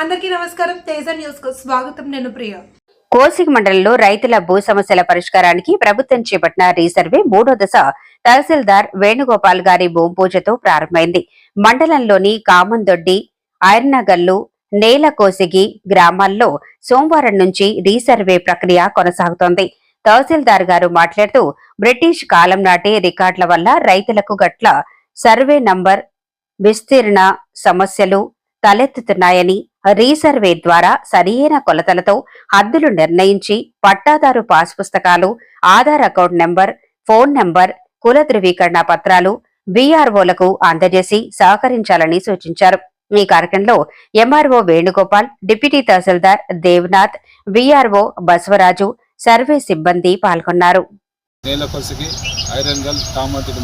అందరికీ నమస్కారం. తేజ న్యూస్కు స్వాగతం. నేను ప్రియ. కోసిక మండలంలో రైతుల భూ సమస్యల పరిష్కారానికి ప్రభుత్వం చేపట్టిన రీసర్వే మూడో దశ తహసీల్దార్ వేణుగోపాల్ గారి భూమి పూజతో ప్రారంభమైంది. మండలంలోని కామందొడ్డి ఐర్నగల్లు నేలకోసిగి గ్రామాల్లో సోమవారం నుంచి రీసర్వే ప్రక్రియ కొనసాగుతోంది. తహసీల్దార్ గారు మాట్లాడుతూ బ్రిటిష్ కాలం నాటి రికార్డుల వల్ల రైతులకు గట్ల సర్వే నంబర్ విస్తీర్ణ సమస్యలు తలెత్తుతున్నాయని రీసర్వే ద్వారా సరియైన కొలతలతో హద్దులు నిర్ణయించి పట్టాదారు పాస్ పుస్తకాలు Aadhaar account number phone number కుల ధృవీకరణ పత్రాలు బీఆర్ఓలకు అందజేసి సహకరించాలని సూచించారు. ఈ కార్యక్రమంలో ఎంఆర్ఓ వేణుగోపాల్ డిప్యూటీ తహసీల్దార్ దేవ్నాథ్ బీఆర్ఓ బసవరాజు సర్వే సిబ్బంది పాల్గొన్నారు. నేలకొసిగి ఐరన్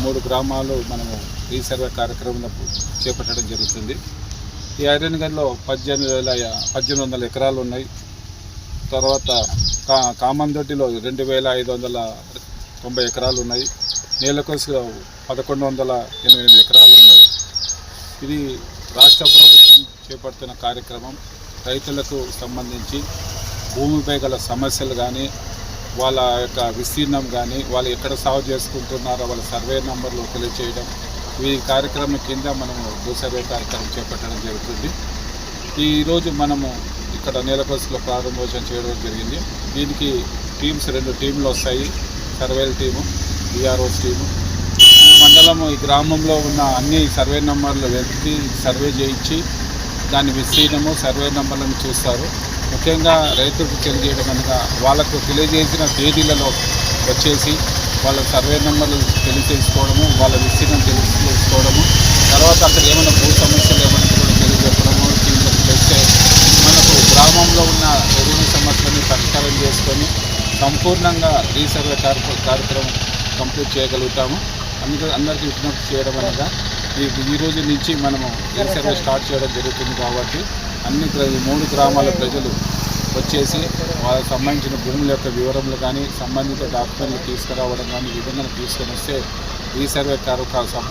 మూడు గ్రామాలు మనము ఈ సర్వే చేపట్టడం జరుగుతుంది. ఈ ఐరన్ గన్లో పద్దెనిమిది వేల పద్దెనిమిది వందల ఎకరాలు ఉన్నాయి. తర్వాత కా కామందొడ్డిలో రెండు వేల ఐదు వందల తొంభై ఎకరాలు ఉన్నాయి. నేలకొసిలో పదకొండు వందల ఎనిమిది ఎకరాలు ఉన్నాయి. ఇది రాష్ట్ర ప్రభుత్వం చేపడుతున్న కార్యక్రమం. రైతులకు సంబంధించి భూమిపై గల సమస్యలు కానీ వాళ్ళ యొక్క విస్తీర్ణం కానీ వాళ్ళు ఎక్కడ సాగు చేసుకుంటున్నారో వాళ్ళ సర్వే నంబర్లు తెలియచేయడం ఈ కార్యక్రమం కింద మనము భూ సర్వే కార్యక్రమం చేపట్టడం జరుగుతుంది. ఈరోజు మనము ఇక్కడ నేలకొసలో ప్రారంభోత్సవం చేయడం జరిగింది. దీనికి టీమ్స్ రెండు టీంలు వస్తాయి. సర్వేల టీము బీఆర్ఓస్ టీము. ఈ మండలము ఈ గ్రామంలో ఉన్న అన్ని సర్వే నంబర్లు వెతికి సర్వే చేయించి దాని విస్తీర్ణము సర్వే నెంబర్లను చూస్తారు. ముఖ్యంగా రైతులకు తెలియజేయడం అనగా వాళ్ళకు తెలియజేసిన తేదీలలో వచ్చేసి వాళ్ళ సర్వే నెంబర్లు తెలియజేసుకోవడము వాళ్ళ విస్తీర్ణం తెలియజేసుకోవడము తర్వాత అక్కడ ఏమైనా భూ సమస్యలు ఏమైనా కూడా తెలియజెప్పడము దీంట్లో తెస్తే మనకు గ్రామంలో ఉన్న రెవెన్యూ సమస్యలని పరిష్కారం చేసుకొని సంపూర్ణంగా రీసర్వే కార్య కార్యక్రమం కంప్లీట్ చేయగలుగుతాము. అందుకే అందరికీ విజ్ఞప్తి చేయడం అనగా ఈ ఈ రోజు నుంచి మనము రీసర్వే స్టార్ట్ చేయడం జరుగుతుంది కాబట్టి అన్ని మూడు గ్రామాల ప్రజలు వచ్చేసి వాళ్ళకి సంబంధించిన భూముల యొక్క వివరములు కానీ సంబంధిత డాక్యుమెంట్లు తీసుకురావడం కానీ ఈ విధంగా తీసుకొని వస్తే ఈ సర్వే కారు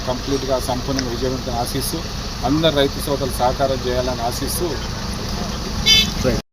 కంప్లీట్గా సంపూర్ణంగా విజయవంతం ఆశిస్తూ అందరు రైతు సోదరులు సహకారం చేయాలని ఆశిస్తూ